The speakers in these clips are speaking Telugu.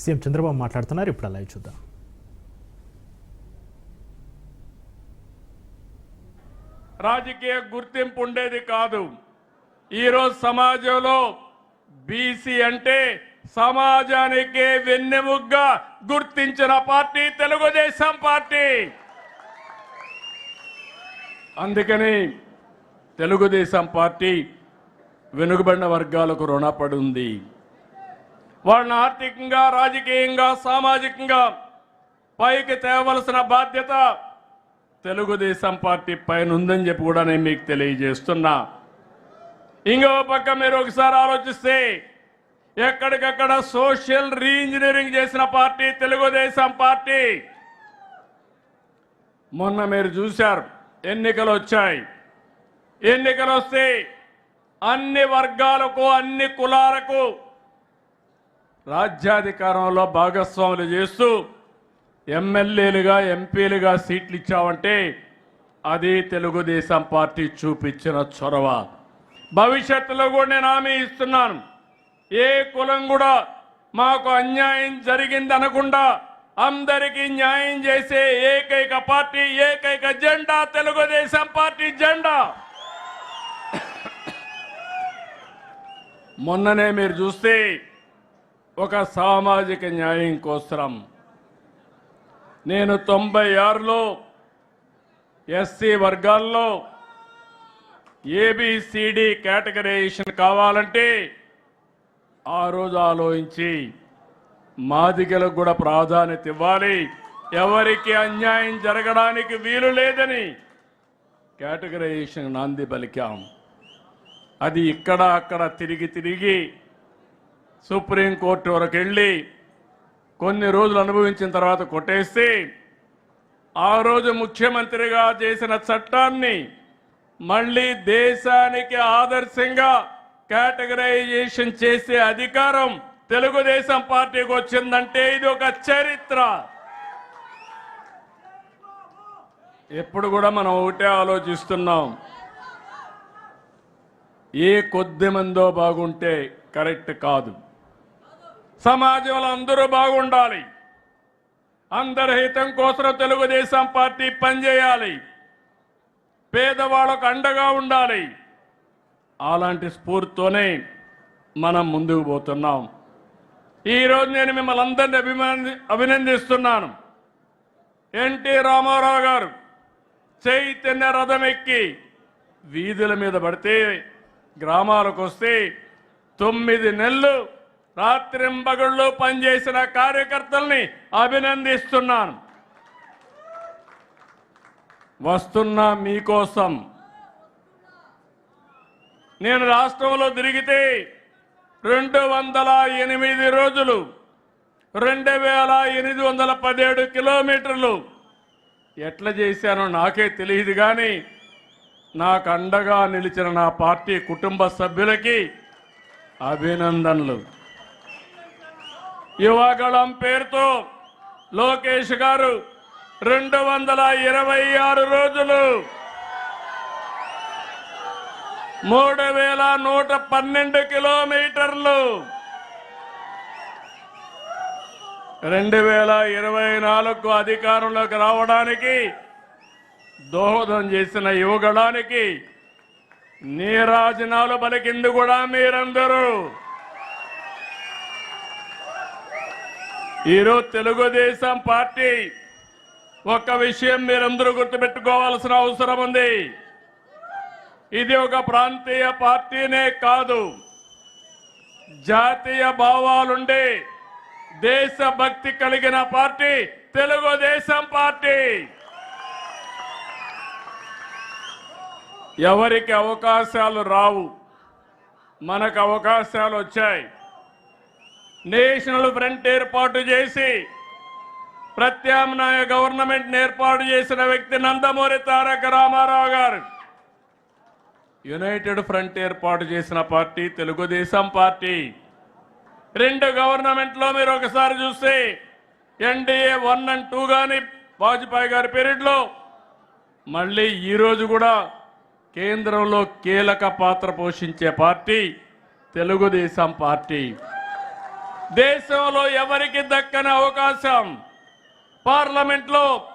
సీఎం చంద్రబాబు మాట్లాడుతున్నారు. ఇప్పుడు అలా చూద్దాం. రాజకీయ గుర్తింపు ఉండేది కాదు. ఈరోజు సమాజంలో బీసీ అంటే సమాజానికి వెన్నెముగ్గా గుర్తించిన పార్టీ తెలుగుదేశం పార్టీ. అందుకని తెలుగుదేశం పార్టీ వెనుకబడిన వర్గాలకు రుణపడి ఉంది. వాళ్ళని ఆర్థికంగా రాజకీయంగా సామాజికంగా పైకి తేవలసిన బాధ్యత తెలుగుదేశం పార్టీ పైన ఉందని చెప్పి కూడా నేను మీకు తెలియజేస్తున్నా. ఇంకో పక్క మీరు ఒకసారి ఆలోచిస్తే ఎక్కడికక్కడ సోషల్ రీఇంజనీరింగ్ చేసిన పార్టీ తెలుగుదేశం పార్టీ. మొన్న మీరు చూశారు ఎన్నికలు వచ్చాయి. ఎన్నికలు వస్తే అన్ని వర్గాలకు అన్ని కులాలకు రాజ్యాధికారంలో భాగస్వాములు చేస్తూ ఎమ్మెల్యేలుగా ఎంపీలుగా సీట్లు ఇచ్చావంటే అది తెలుగుదేశం పార్టీ చూపించిన చొరవ. భవిష్యత్తులో కూడా నేను హామీ ఇస్తున్నాను. ఏ కులం కూడా మాకు అన్యాయం జరిగింది అనకుండా అందరికీ న్యాయం చేసే ఏకైక పార్టీ ఏకైక జెండా తెలుగుదేశం పార్టీ జెండా. మొన్ననే మీరు చూస్తే ఒక సామాజిక న్యాయం కోసం నేను తొంభై ఆరులో ఎస్సీ వర్గాల్లో ఏబిసిడి కేటగరైజేషన్ కావాలంటే ఆ రోజు ఆలోచించి మాదిగలకు కూడా ప్రాధాన్యత ఇవ్వాలి. ఎవరికి అన్యాయం జరగడానికి వీలు లేదని కేటగరైజేషన్ నాంది పలికాం. అది ఇక్కడ అక్కడ తిరిగి తిరిగి సుప్రీంకోర్టు వరకు వెళ్ళి కొన్ని రోజులు అనుభవించిన తర్వాత కొట్టేస్తే ఆ రోజు ముఖ్యమంత్రిగా చేసిన చట్టాన్ని మళ్ళీ దేశానికి ఆదర్శంగా కేటగరైజేషన్ చేసే అధికారం తెలుగుదేశం పార్టీకి వచ్చిందంటే ఇది ఒక చరిత్ర. ఎప్పుడు కూడా మనం ఒకటే ఆలోచిస్తున్నాం. ఏ కొద్ది మందో బాగుంటే కరెక్ట్ కాదు. సమాజంలో అందరూ బాగుండాలి. అందరి హితం కోసం తెలుగుదేశం పార్టీ పనిచేయాలి. పేదవాళ్ళకు అండగా ఉండాలి. అలాంటి స్ఫూర్తితోనే మనం ముందుకు పోతున్నాం. ఈరోజు నేను మిమ్మల్ని అందరినీ అభిమాని అభినందిస్తున్నాను. ఎన్టీ రామారావు గారు చైతన్య రథం ఎక్కి వీధుల మీద పడితే గ్రామాలకు వస్తే తొమ్మిది నెలలు రాత్రింబగళ్ళు పనిచేసిన కార్యకర్తల్ని అభినందిస్తున్నాను. వస్తున్నా మీకోసం. నేను రాష్ట్రంలో తిరిగితే రెండు వందల ఎనిమిది రోజులు రెండు వేల ఎనిమిది వందల పదిహేడు కిలోమీటర్లు ఎట్లా చేశానో నాకే తెలియదు కానీ నాకు అండగా నిలిచిన నా పార్టీ కుటుంబ సభ్యులకి అభినందనలు. యువగళం పేరుతో లోకేష్ గారు రెండు వందల ఇరవై ఆరు రోజులు మూడు వేల నూట పన్నెండు కిలోమీటర్లు రెండు వేల ఇరవై నాలుగు అధికారంలోకి రావడానికి దోహదం చేసిన యువగళానికి నీరాజనాలు పలికింది కూడా మీరందరూ. ఈరోజు తెలుగుదేశం పార్టీ ఒక్క విషయం మీరందరూ గుర్తుపెట్టుకోవాల్సిన అవసరం ఉంది. ఇది ఒక ప్రాంతీయ పార్టీనే కాదు. జాతీయ భావాలుండే దేశభక్తి కలిగిన పార్టీ తెలుగుదేశం పార్టీ. ఎవరికి అవకాశాలు రావు మనకు అవకాశాలు వచ్చాయి. నేషనల్ ఫ్రంట్ ఏర్పాటు చేసి ప్రత్యామ్నాయ గవర్నమెంట్ ఏర్పాటు చేసిన వ్యక్తి నందమూరి తారక రామారావు గారు. యునైటెడ్ ఫ్రంట్ ఏర్పాటు చేసిన పార్టీ తెలుగుదేశం పార్టీ. రెండు గవర్నమెంట్లో మీరు ఒకసారి చూస్తే ఎన్డీఏ వన్ అండ్ టూ కానీ వాజ్పేయి గారి పీరియడ్లో మళ్ళీ ఈరోజు కూడా కేంద్రంలో కీలక పాత్ర పోషించే పార్టీ తెలుగుదేశం పార్టీ. దేశంలో ఎవరికి దక్కని అవకాశం? పార్లమెంట్లో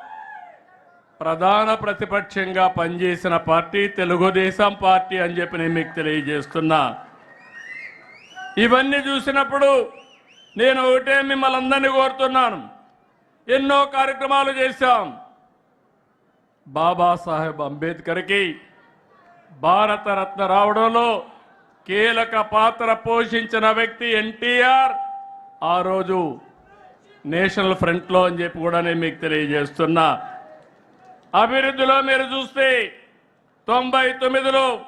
ప్రధాన ప్రతిపక్షంగా పనిచేసిన పార్టీ తెలుగుదేశం పార్టీ అని చెప్పి నేను మీకు తెలియజేస్తున్నా. ఇవన్నీ చూసినప్పుడు నేను ఒకటే మిమ్మల్ని అందరినీ కోరుతున్నాను. ఎన్నో కార్యక్రమాలు చేశాం. బాబాసాహెబ్ అంబేద్కర్కి భారతరత్న రావడంలో కీలక పాత్ర పోషించిన వ్యక్తి ఎన్టీఆర్. ఆ రోజు నేషనల్ ఫ్రంట్లో అని చెప్పి కూడా నేను మీకు తెలియజేస్తున్నా. అభివృద్ధిలో మీరు చూస్తే తొంభై తొమ్మిదిలో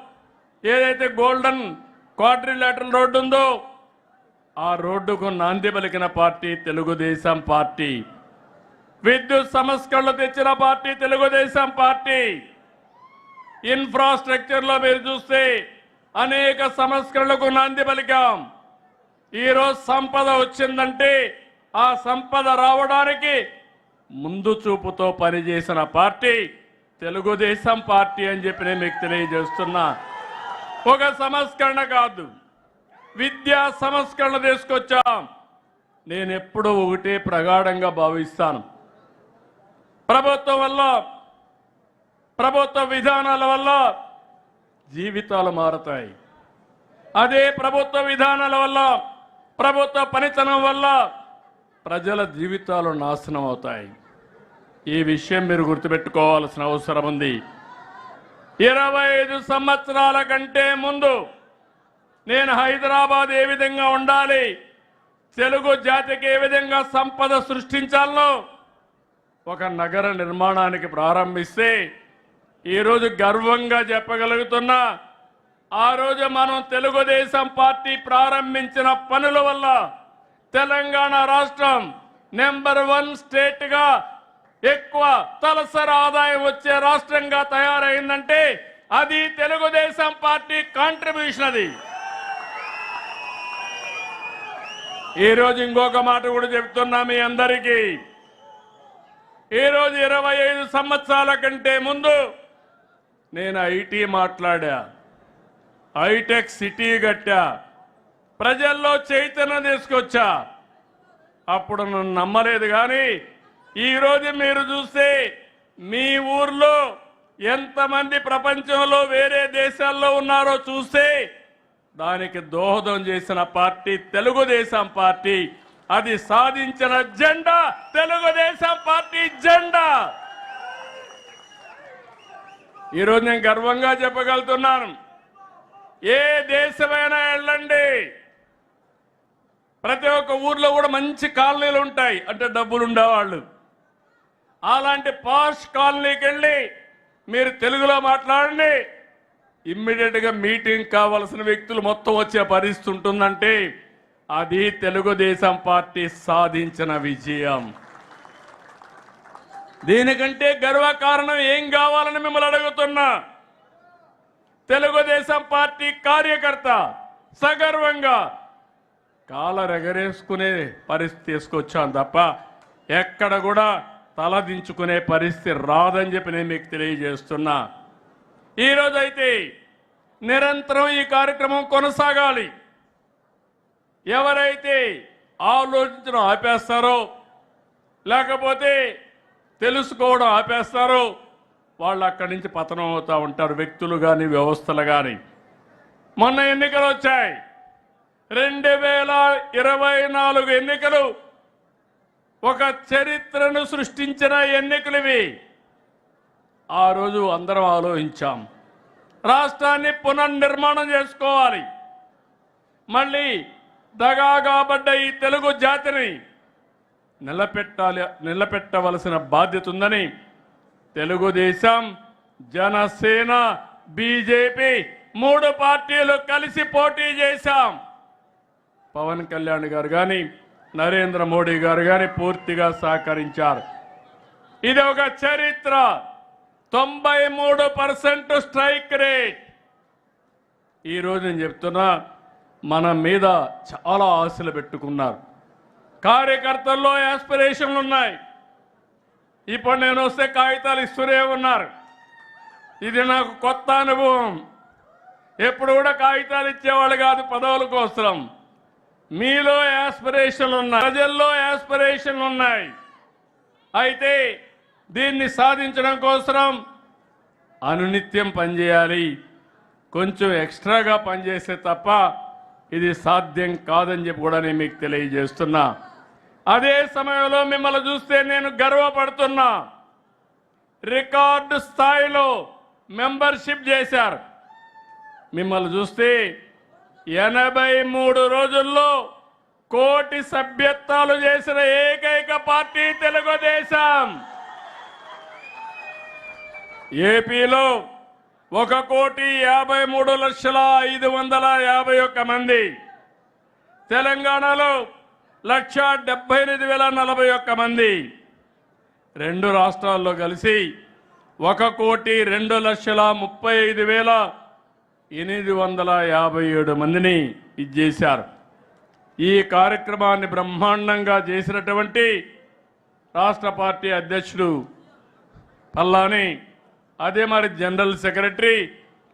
ఏదైతే గోల్డెన్ క్వాడ్రిలేటరల్ రోడ్డు ఉందో ఆ రోడ్డుకు నాంది పలికిన పార్టీ తెలుగుదేశం పార్టీ. విద్యుత్ సంస్కరణలు తెచ్చిన పార్టీ తెలుగుదేశం పార్టీ. ఇన్ఫ్రాస్ట్రక్చర్లో మీరు చూస్తే అనేక సంస్కరణలకు నాంది పలికాం. ఈరోజు సంపద వచ్చిందంటే ఆ సంపద రావడానికి ముందు చూపుతో పనిచేసిన పార్టీ తెలుగుదేశం పార్టీ అని చెప్పి నేను మీకు తెలియజేస్తున్నా. ఒక సంస్కరణ కాదు విద్యా సంస్కరణ తీసుకొచ్చాం. నేను ఎప్పుడూ ఒకటే ప్రగాఢంగా భావిస్తాను. ప్రభుత్వం వల్ల ప్రభుత్వ విధానాల వల్ల జీవితాలు మారతాయి. అదే ప్రభుత్వ విధానాల వల్ల ప్రభుత్వ పనితనం వల్ల ప్రజల జీవితాలు నాశనం అవుతాయి. ఈ విషయం మీరు గుర్తుపెట్టుకోవాల్సిన అవసరం ఉంది. ఇరవై ఐదు సంవత్సరాల కంటే ముందు నేను హైదరాబాద్ ఏ విధంగా ఉండాలి తెలుగు జాతికి ఏ విధంగా సంపద సృష్టించాలనో ఒక నగర నిర్మాణానికి ప్రారంభిస్తే ఈరోజు గర్వంగా చెప్పగలుగుతున్నా ఆ రోజు మనం తెలుగుదేశం పార్టీ ప్రారంభించిన పనుల వల్ల తెలంగాణ రాష్ట్రం నెంబర్ వన్ స్టేట్గా ఎక్కువ తలసరి ఆదాయం వచ్చే రాష్ట్రంగా తయారైందంటే అది తెలుగుదేశం పార్టీ కాంట్రిబ్యూషన్ అది. ఈ రోజు ఇంకొక మాట కూడా చెప్తున్నా మీ అందరికీ. ఈ రోజు ఇరవై ఐదు సంవత్సరాల కంటే ముందు నేను ఐటీ మాట్లాడా. హైటెక్ సిటీ కట్టా ప్రజల్లో చైతన్యం తీసుకొచ్చా. అప్పుడు నన్ను నమ్మలేదు కానీ ఈరోజు మీరు చూస్తే మీ ఊర్లో ఎంతమంది ప్రపంచంలో వేరే దేశాల్లో ఉన్నారో చూస్తే దానికి దోహదం చేసిన పార్టీ తెలుగుదేశం పార్టీ. అది సాధించిన జెండా తెలుగుదేశం పార్టీ జెండా. ఈరోజు నేను గర్వంగా చెప్పగలుగుతున్నాను. ఏ దేశమైనా వెళ్ళండి. ప్రతి ఒక్క ఊర్లో కూడా మంచి కాలనీలు ఉంటాయి. అంటే డబ్బులు ఉండేవాళ్ళు. అలాంటి పాష్ కాలనీకి వెళ్ళి మీరు తెలుగులో మాట్లాడండి. ఇమ్మీడియట్గా మీటింగ్ కావలసిన వ్యక్తులు మొత్తం వచ్చే పరిస్థితి ఉంటుందంటే అది తెలుగుదేశం పార్టీ సాధించిన విజయం. దీనికంటే గర్వకారణం ఏం కావాలని మిమ్మల్ని అడుగుతున్నా. తెలుగుదేశం పార్టీ కార్యకర్త సగర్వంగా కాలరెగరేసుకునే పరిస్థితి తీసుకొచ్చాను తప్ప ఎక్కడ కూడా తలదించుకునే పరిస్థితి రాదని చెప్పి నేను మీకు తెలియజేస్తున్నా. ఈరోజైతే నిరంతరం ఈ కార్యక్రమం కొనసాగాలి. ఎవరైతే ఆలోచించడం ఆపేస్తారో లేకపోతే తెలుసుకోవడం ఆపేస్తారో వాళ్ళు అక్కడి నుంచి పతనం అవుతూ ఉంటారు. వ్యక్తులు కానీ వ్యవస్థలు కానీ మొన్న ఎన్నికలు వచ్చాయి. రెండు వేల ఇరవై నాలుగు ఎన్నికలు ఒక చరిత్రను సృష్టించిన ఎన్నికలు ఇవి. ఆ రోజు అందరం ఆలోచించాం. రాష్ట్రాన్ని పునర్నిర్మాణం చేసుకోవాలి. మళ్ళీ దగా కాబడ్డ ఈ తెలుగు జాతిని నిలబెట్టాలి నిలబెట్టవలసిన బాధ్యత ఉందని తెలుగుదేశం జనసేన బీజేపీ మూడు పార్టీలు కలిసి పోటీ చేశాం. పవన్ కళ్యాణ్ గారు కానీ నరేంద్ర మోడీ గారు కానీ పూర్తిగా సహకరించారు. ఇది ఒక చరిత్ర. తొంభై మూడు పర్సెంట్ స్ట్రైక్ రేట్. ఈరోజు నేను చెప్తున్నా మన మీద చాలా ఆశలు పెట్టుకున్నారు. కార్యకర్తల్లో యాస్పిరేషన్లు ఉన్నాయి. ఇప్పుడు నేను వస్తే కాగితాలు ఇస్తూనే ఉన్నారు. ఇది నాకు కొత్త అనుభవం. ఎప్పుడు కూడా కాగితాలు ఇచ్చేవాళ్ళు కాదు పదవుల కోసం. మీలో యాస్పిరేషన్లు ఉన్నాయి. ప్రజల్లో యాస్పిరేషన్లు ఉన్నాయి. అయితే దీన్ని సాధించడం కోసం అనునిత్యం పనిచేయాలి. కొంచెం ఎక్స్ట్రాగా పనిచేస్తే తప్ప ఇది సాధ్యం కాదని చెప్పి కూడా నేను మీకు తెలియజేస్తున్నా. అదే సమయంలో మిమ్మల్ని చూస్తే నేను గర్వపడుతున్నా. రికార్డు స్థాయిలో మెంబర్షిప్ చేశారు. మిమ్మల్ని చూస్తే ఎనభై మూడు రోజుల్లో కోటి సభ్యత్వాలు చేసిన ఏకైక పార్టీ తెలుగుదేశం. ఏపీలో ఒక కోటి యాభై మూడు లక్షల ఐదు వందల యాభై ఒక్క మంది. తెలంగాణలో లక్ష డెబ్బై ఎనిమిది వేల నలభై ఒక్క మంది. రెండు రాష్ట్రాల్లో కలిసి ఒక కోటి రెండు లక్షల ముప్పై ఐదు వేల ఎనిమిది వందల యాభై ఏడు మందిని ఇచ్చేశారు ఈ కార్యక్రమాన్ని బ్రహ్మాండంగా చేసినటువంటి రాష్ట్ర పార్టీ అధ్యక్షుడు పల్లాని అదే మరి జనరల్ సెక్రటరీ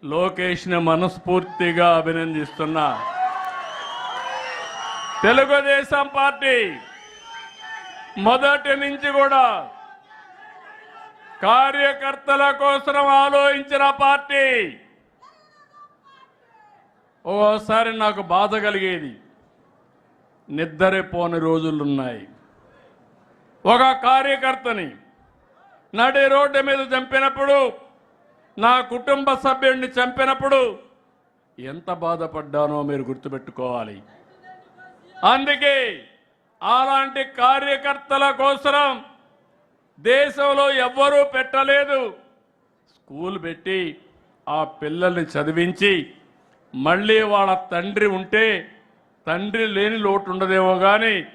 లోకేష్ని మనస్ఫూర్తిగా అభినందిస్తున్నా. తెలుగుదేశం పార్టీ మొదటి నుంచి కూడా కార్యకర్తల కోసం ఆలోచించిన పార్టీ. ఓసారి నాకు బాధ కలిగేది. నిద్రపోని రోజులున్నాయి. ఒక కార్యకర్తని నడి రోడ్డు మీద చంపినప్పుడు నా కుటుంబ సభ్యుడిని చంపినప్పుడు ఎంత బాధపడ్డానో మీరు గుర్తుపెట్టుకోవాలి. అందుకే అలాంటి కార్యకర్తల కోసరం దేశంలో ఎవ్వరూ పెట్టలేదు. స్కూల్ పెట్టి ఆ పిల్లల్ని చదివించి మళ్ళీ వాళ్ళ తండ్రి ఉంటే తండ్రి లేని లోటు ఉండదేమో కానీ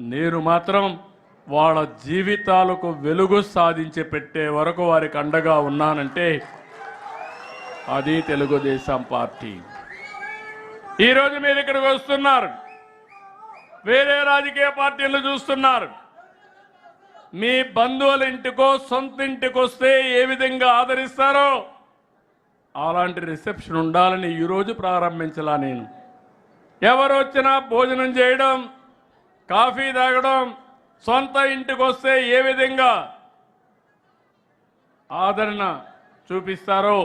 నేను మాత్రం వాళ్ళ జీవితాలకు వెలుగు సాధించి పెట్టే వరకు వారికి అండగా ఉన్నానంటే అది తెలుగుదేశం పార్టీ. ఈరోజు మీరు ఇక్కడికి వస్తున్నారు. వేరే రాజకీయ పార్టీలు చూస్తున్నారు. మీ బంధువుల ఇంటికో సొంత ఇంటికి వస్తే ఏ విధంగా ఆదరిస్తారో అలాంటి రిసెప్షన్ ఉండాలని ఈరోజు ప్రారంభించలా నేను. ఎవరు వచ్చినా భోజనం చేయడం కాఫీ తాగడం సొంత ఇంటికి వస్తే ఏ విధంగా ఆదరణ చూపిస్తారో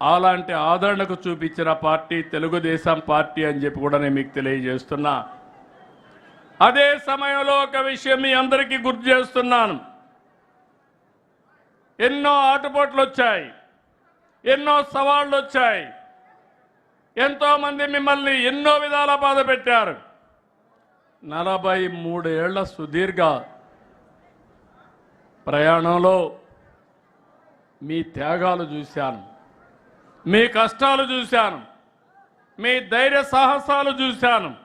అలాంటి ఆదరణకు చూపించిన పార్టీ తెలుగుదేశం పార్టీ అని చెప్పి కూడా నేను మీకు తెలియజేస్తున్నా. అదే సమయంలో ఒక విషయం మీ అందరికీ గుర్తు చేస్తున్నాను. ఎన్నో ఆటుపోట్లు వచ్చాయి ఎన్నో సవాళ్ళు వచ్చాయి ఎంతోమంది మిమ్మల్ని ఎన్నో విధాల బాధ పెట్టారు. నలభై మూడేళ్ళ సుదీర్ఘ ప్రయాణంలో మీ త్యాగాలు చూశాను. మీ కష్టాలు చూశాను. మీ ధైర్య సాహసాలు చూశాను.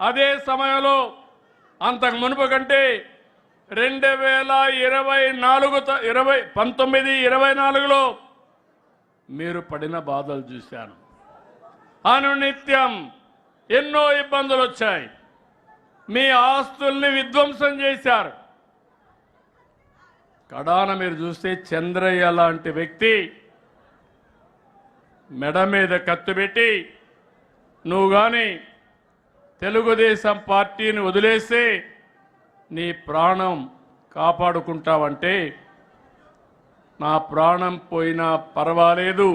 అదే సమయంలో అంతకు మునుపు కంటే రెండు వేల ఇరవై నాలుగు త- ఇరవై పంతొమ్మిది ఇరవై నాలుగులో మీరు పడిన బాధలు చూశాను. అనునిత్యం ఎన్నో ఇబ్బందులు వచ్చాయి. మీ ఆస్తుల్ని విధ్వంసం చేశారు. కడాన మీరు చూస్తే చంద్రయ్య లాంటి వ్యక్తి మెడ మీద కత్తి పెట్టి నువ్వు కానీ తెలుగుదేశం పార్టీని వదిలేస్తే నీ ప్రాణం కాపాడుకుంటావంటే నా ప్రాణం పోయినా పర్వాలేదు.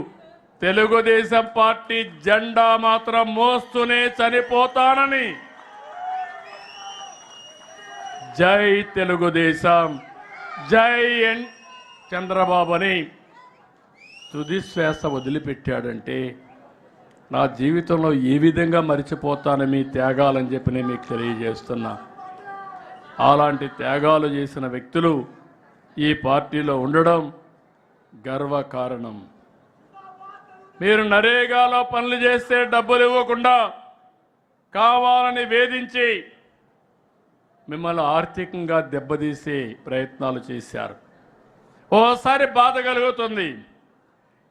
తెలుగుదేశం పార్టీ జెండా మాత్రం మోస్తూనే చనిపోతానని. జై తెలుగుదేశం జై ఎన్ చంద్రబాబు అని తుదిశ్వాస వదిలిపెట్టాడంటే నా జీవితంలో ఏ విధంగా మరిచిపోతాను మీ త్యాగాలని చెప్పి నేను మీకు తెలియజేస్తున్నా. అలాంటి త్యాగాలు చేసిన వ్యక్తులు ఈ పార్టీలో ఉండడం గర్వ కారణం మీరు నరేగాలో పనులు చేస్తే డబ్బులు ఇవ్వకుండా కావాలని వేధించి మిమ్మల్ని ఆర్థికంగా దెబ్బతీసే ప్రయత్నాలు చేశారు. ఓసారి బాధ కలుగుతుంది.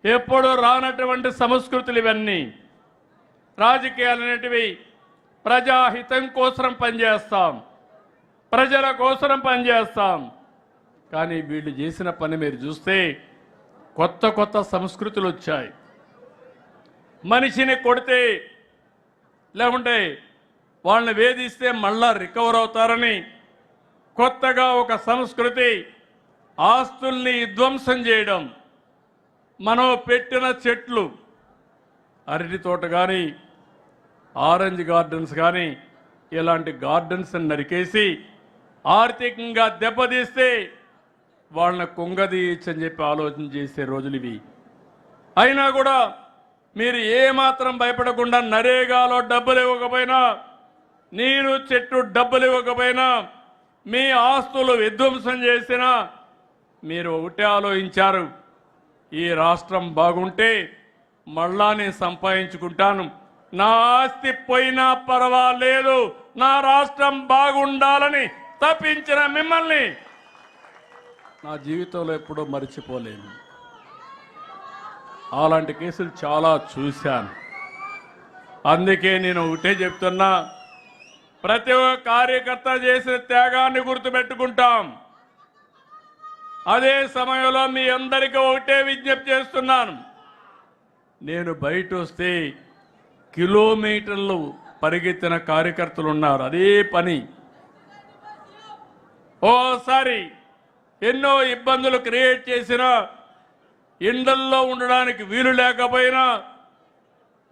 ఎప్పుడు రానటువంటి సంస్కృతులు ఇవన్నీ రాజకీయాలు అనేటివి ప్రజాహితం కోసం పనిచేస్తాం. ప్రజల కోసం పనిచేస్తాం. కానీ వీళ్ళు చేసిన పని మీరు చూస్తే కొత్త కొత్త సంస్కృతులు వచ్చాయి. మనిషిని కొడితే లేకుంటే వాళ్ళని వేధిస్తే మళ్ళా రికవర్ అవుతారని కొత్తగా ఒక సంస్కృతి ఆస్తుల్ని విధ్వంసం చేయడం మనం పెట్టిన చెట్లు అరటి తోట కానీ ఆరెంజ్ గార్డెన్స్ కానీ ఇలాంటి గార్డెన్స్ నరికేసి ఆర్థికంగా దెబ్బతీస్తే వాళ్ళని కుంగదీయచ్చని చెప్పి ఆలోచన చేసే రోజులు ఇవి. అయినా కూడా మీరు ఏమాత్రం భయపడకుండా నరేగాలో డబ్బులు ఇవ్వకపోయినా నీరు చెట్టు డబ్బులు ఇవ్వకపోయినా మీ ఆస్తులు విధ్వంసం చేసినా మీరు ఒకటే ఆలోచించారు. ఈ రాష్ట్రం బాగుంటే మళ్ళా నేను సంపాదించుకుంటాను. నా ఆస్తి పోయినా పర్వాలేదు. నా రాష్ట్రం బాగుండాలని తప్పించిన మిమ్మల్ని. నా జీవితంలో ఎప్పుడూ మర్చిపోలేను. అలాంటి కేసులు చాలా చూశాను. అందుకే నేను ఒకటే చెప్తున్నా ప్రతి ఒక్క కార్యకర్త చేసిన త్యాగాన్ని గుర్తుపెట్టుకుంటాం. అదే సమయంలో మీ అందరికీ ఒకటే విజ్ఞప్తి చేస్తున్నాను. నేను బయట వస్తే కిలోమీటర్లు పరిగెత్తిన కార్యకర్తలు ఉన్నారు అదే పని. ఓసారి ఎన్నో ఇబ్బందులు క్రియేట్ చేసిన ఇండల్లో ఉండడానికి వీలు లేకపోయినా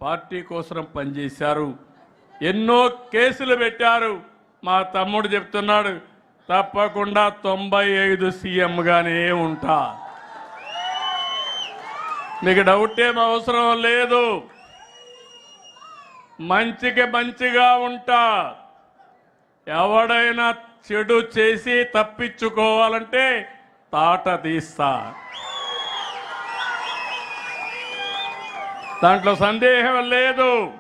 పార్టీ కోసం పనిచేశారు. ఎన్నో కేసులు పెట్టారు. మా తమ్ముడు చెప్తున్నాడు తప్పకుండా తొంభై ఐదు సీఎంగానే ఉంటా. మీకు డౌట్ ఏం అవసరం లేదు. మంచికి మంచిగా ఉంటా. ఎవడైనా చెడు చేసి తప్పించుకోవాలంటే తాట తీస్తా. దాంట్లో సందేహం లేదు.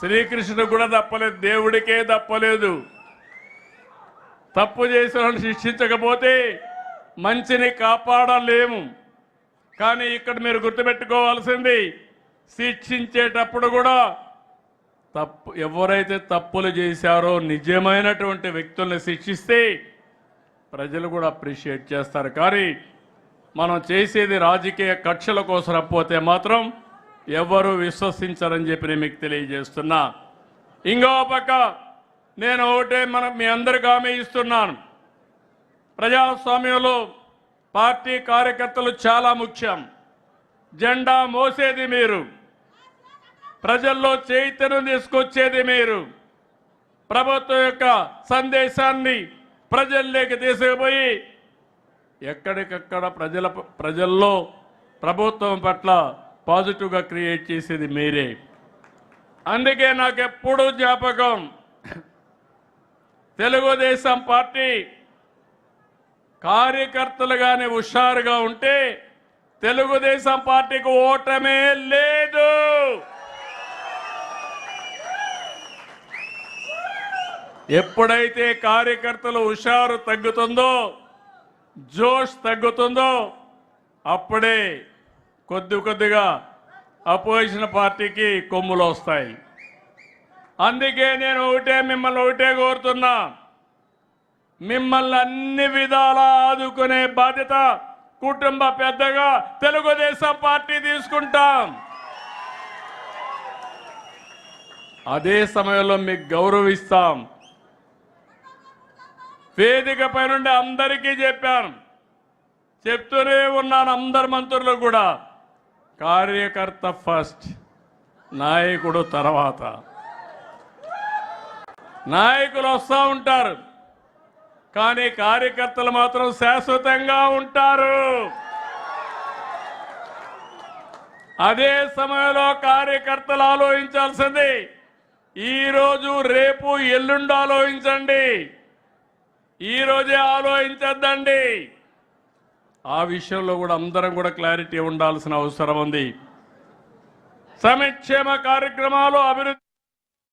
శ్రీకృష్ణుడు కూడా తప్పలేదు దేవుడికే తప్పలేదు. తప్పు చేసిన శిక్షించకపోతే మంచిని కాపాడలేము. కానీ ఇక్కడ మీరు గుర్తుపెట్టుకోవాల్సింది శిక్షించేటప్పుడు కూడా తప్పు ఎవరైతే తప్పులు చేశారో నిజమైనటువంటి వ్యక్తుల్ని శిక్షిస్తే ప్రజలు కూడా అప్రిషియేట్ చేస్తారు. కానీ మనం చేసేది రాజకీయ కక్షల కోసం పోతే మాత్రం ఎవరు విశ్వసించరని చెప్పి నేను మీకు తెలియజేస్తున్నా. ఇంకో పక్క నేను ఒకటే మన మీ అందరికి హామీ ఇస్తున్నాను. ప్రజాస్వామ్యంలో పార్టీ కార్యకర్తలు చాలా ముఖ్యం. జెండా మోసేది మీరు. ప్రజల్లో చైతన్యం తీసుకొచ్చేది మీరు. ప్రభుత్వం యొక్క సందేశాన్ని ప్రజల్లోకి తీసుకుపోయి ఎక్కడికక్కడ ప్రజల ప్రజల్లో ప్రభుత్వం పట్ల పాజిటివ్గా క్రియేట్ చేసేది మీరే. అందుకే నాకు ఎప్పుడూ జ్ఞాపకం తెలుగుదేశం పార్టీ కార్యకర్తలు కానీ హుషారుగా ఉంటే తెలుగుదేశం పార్టీకి ఓటమే లేదు. ఎప్పుడైతే కార్యకర్తలు హుషారు తగ్గుతుందో జోష్ తగ్గుతుందో అప్పుడే కొద్ది కొద్దిగా అపోజిషన్ పార్టీకి కొమ్ములు వస్తాయి. అందుకే నేను ఒకటే మిమ్మల్ని ఒకటే కోరుతున్నా. మిమ్మల్ని అన్ని విధాలా ఆదుకునే బాధ్యత కుటుంబ పెద్దగా తెలుగుదేశం పార్టీ తీసుకుంటాం. అదే సమయంలో మీకు గౌరవిస్తాం. వేదిక పై నుండి అందరికీ చెప్పాను. చెప్తూనే ఉన్నాను అందరు మంత్రులు కూడా. కార్యకర్త ఫస్ట్ నాయకుడు తర్వాత. నాయకులు వస్తూ ఉంటారు. కానీ కార్యకర్తలు మాత్రం శాశ్వతంగా ఉంటారు. అదే సమయంలో కార్యకర్తలు ఆలోచించాల్సింది ఈ రోజు రేపు ఎల్లుండి ఆలోచించండి ఈ రోజే ఆలోచించద్దండి. ఆ విషయంలో కూడా అందరం కూడా క్లారిటీ ఉండాల్సిన అవసరం ఉంది. సంక్షేమ కార్యక్రమాలు అభివృద్ధి